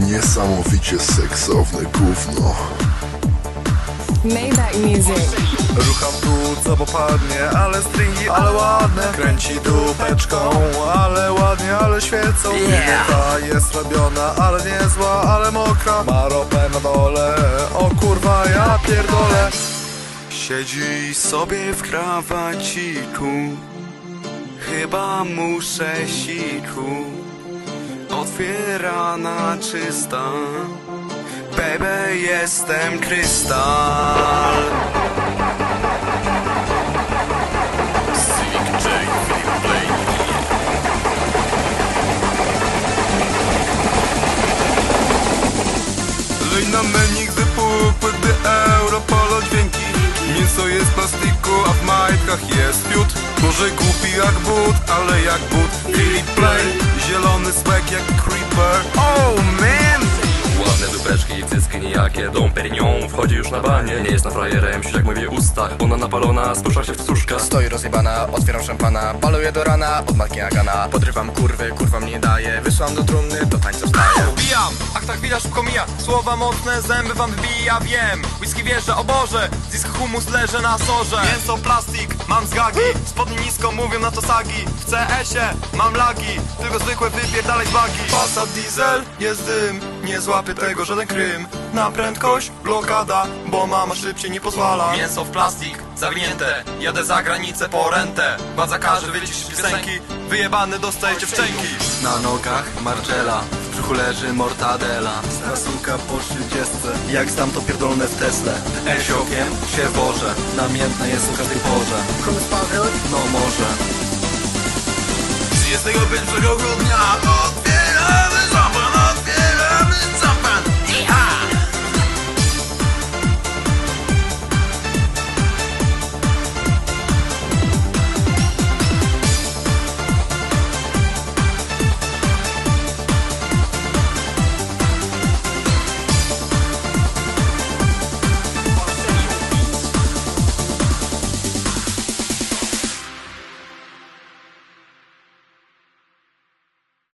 Niesamowicie seksowne gówno. Maybach Music. Rucham tu co popadnie, ale stringi, ale ładne. Kręci dupeczką, ale ładnie, ale świecą. Ta jest robiona, ale niezła, ale mokra. Ma ropę na dole, o kurwa ja pierdolę. Siedzi sobie w krawaciku Chyba muszę siku Otwierana czysta. Baby, jestem krystal. J, Philip Lej na menu, gdy pupy, gdy euro, polo dźwięki. Mięso jest z plastiku, a w majtkach jest fiut Może głupi jak but, ale jak but. Philip Play, zielony swag jak creeper. Oh man! Ładne dupeczki, cycki nijakie Dom Perignon wchodzi już na banie. Nie jest na frajerem, jak mówię ustach Ona napalona, spuszcza się w cuszka Stoi rozjebana, otwieram szampana Baluję do rana, od matki nagana Podrywam kurwy, kurwa mnie daje. Wysłam do trumny, do tańca wstaję Słowa mocne, zęby wam wybija, wiem. Whisky wjeżdża, o Boże Zisk humus leży na sorze. Mięso, plastik, mam zgagi. Spodnie nisko, mówią na to sagi. W CS-ie mam lagi Tylko zwykłe wypierdalaj z bagi. Passat diesel, jest dym Nie złapie tego żaden krym Na prędkość, blokada Bo mama szybciej nie pozwala. Mięso w plastik, zawinięte Jadę za granicę po rentę. Władza każe wyciszyć piosenki Wyjebany dostajecie szczęki. Na nogach Marcella, w brzuchu leży mortadela. Strasuka po 30 Jak znam to pierdolone w Tesle. Esiokiem się wożę Namiętna jest o każdej porze. No może. 31 grudnia